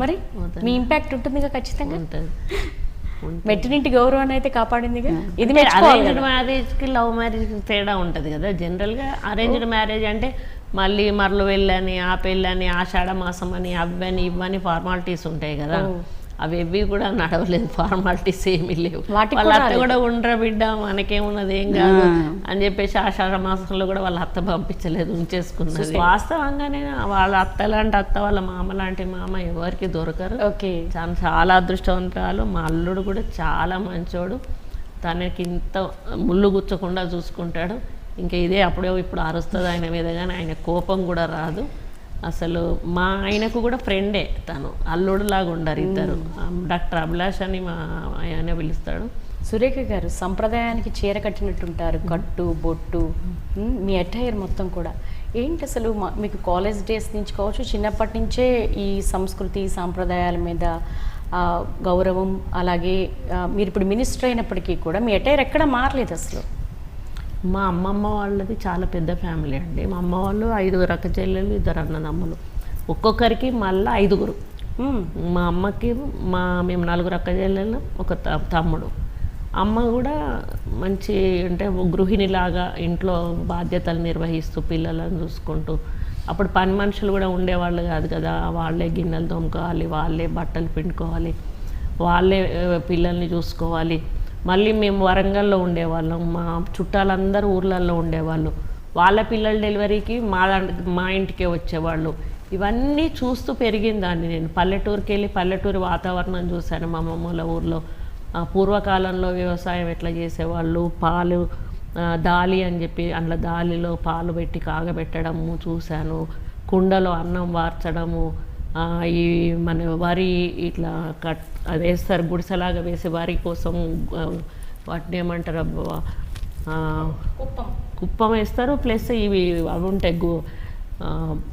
మరి. మీ ఇంపాక్ట్ ఉంటుందిగా ఖచ్చితంగా? ఉంటుంది. మెట్టినింటి గౌరవాన్ని అయితే కాపాడిందిగా? ఇది అరేంజ్డ్ కదా. మ్యారేజ్కి లవ్ మ్యారేజ్ తేడా ఉంటుంది కదా. జనరల్గా అరేంజ్డ్ మ్యారేజ్ అంటే మళ్ళీ మరలు వెళ్ళని ఆ పెళ్ళని ఆషాఢ మాసం అని అవని ఇవని ఫార్మాలిటీస్ ఉంటాయి కదా. అవి ఎవి కూడా నడవలేదు ఫార్మాలిటీస్ ఏమీ లేవు. వాళ్ళ కూడా అత్త. కూడా ఉండరా బిడ్డ మనకేమున్నది ఏం కాదు. అని చెప్పేసి ఆషాఢ మాసంలో కూడా వాళ్ళ అత్త పంపించలేదు ఉంచేసుకున్నది. వాస్తవంగానే వాళ్ళ అత్త లాంటి అత్త వాళ్ళ మామ లాంటి మామ ఎవరికి దొరకరు. ఓకే. చాలా చాలా అదృష్టవంతురాలు. మా అల్లుడు కూడా చాలా మంచోడు. తనకి ఇంత ముళ్ళు గుచ్చకుండా చూసుకుంటాడు. ఇంకా ఇదే అప్పుడే ఇప్పుడు అరుస్తుంది ఆయన మీద కానీ ఆయన కోపం కూడా రాదు. అసలు మా ఆయనకు కూడా ఫ్రెండే తను. అల్లుడు లాగా ఉండరు ఇద్దరు. డాక్టర్ అభిలాష్ అని మా ఆయన పిలుస్తాడు. సురేఖ గారు సంప్రదాయానికి చీర కట్టినట్టుంటారు కట్టు బొట్టు మీ అటైర్ మొత్తం కూడా. ఏంటి అసలు మీకు కాలేజ్ డేస్ నుంచి కావచ్చు చిన్నప్పటి నుంచే ఈ సంస్కృతి సాంప్రదాయాల మీద గౌరవం అలాగే మీరు ఇప్పుడు మినిస్టర్ అయినప్పటికీ కూడా మీ అటైర్ ఎక్కడ మారలేదు అసలు? మా అమ్మమ్మ వాళ్ళది చాలా పెద్ద ఫ్యామిలీ అండి. మా అమ్మ వాళ్ళు ఐదుగురు అక్క చెల్లెలు ఇద్దరు అన్నదమ్ములు. ఒక్కొక్కరికి మళ్ళీ ఐదుగురు. మా అమ్మకి మా మేము నలుగురు అక్క చెల్లెలు ఒక తమ్ముడు. అమ్మ కూడా మంచి అంటే గృహిణిలాగా ఇంట్లో బాధ్యతలు నిర్వహిస్తూ పిల్లలను చూసుకుంటూ అప్పుడు పని మనుషులు కూడా ఉండేవాళ్ళు కాదు కదా. వాళ్ళే గిన్నెలు తోముకోవాలి వాళ్ళే బట్టలు పిండుకోవాలి వాళ్ళే పిల్లల్ని చూసుకోవాలి. మళ్ళీ మేము వరంగల్లో ఉండేవాళ్ళం. మా చుట్టాలందరూ ఊర్లలో ఉండేవాళ్ళు. వాళ్ళ పిల్లల డెలివరీకి మా మా ఇంటికే వచ్చేవాళ్ళు. ఇవన్నీ చూస్తూ పెరిగిందాన్ని నేను. పల్లెటూరుకి వెళ్ళి పల్లెటూరు వాతావరణం చూశాను మా అమ్మమ్మల ఊర్లో. పూర్వకాలంలో వ్యవసాయం ఎట్లా చేసేవాళ్ళు? పాలు దాలి అని చెప్పి అందులో దాలిలో పాలు పెట్టి కాగబెట్టడము చూశాను. కుండలో అన్నం వార్చడము. ఈ మన వరి ఇట్లా కట్ అది వేస్తారు గుడిసెలాగా వేసి వరి కోసం వాటిని ఏమంటారు అబ్బా, ఆ, కుప్పం. వేస్తారు. ప్లస్ ఇవి అవి ఉంటాయి గు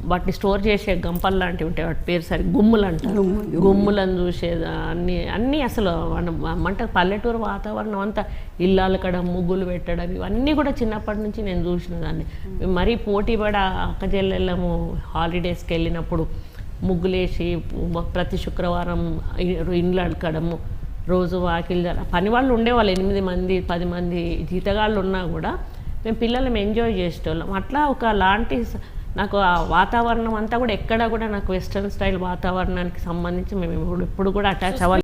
వాటిని స్టోర్ చేసే గంపలు లాంటివి ఉంటాయి. వాటి పేరు సరి గుమ్ములు అంటారు. గుమ్ములను చూసేది అన్ని అన్నీ అసలు మనం అంటే పల్లెటూరు వాతావరణం అంతా ఇల్లు అలకడం ముగ్గులు పెట్టడం ఇవన్నీ కూడా చిన్నప్పటి నుంచి నేను చూసిన దాన్ని. మరీ పోటీ పడ అక్క చెల్లెళ్ళము హాలిడేస్కి వెళ్ళినప్పుడు ముగ్గులేసి ప్రతి శుక్రవారం ఇండ్లు అడకడము రోజు వాకిల్ పని వాళ్ళు ఉండేవాళ్ళు ఎనిమిది మంది పది మంది జీతగాళ్ళు ఉన్నా కూడా మేము పిల్లలం ఎంజాయ్ చేసేటోళ్ళం. అట్లా ఒక లాంటి నాకు ఆ వాతావరణం అంతా కూడా ఎక్కడ కూడా నాకు వెస్ట్రన్ స్టైల్ వాతావరణానికి సంబంధించి మేము ఇప్పుడు కూడా అటాచ్ అవ్వాలి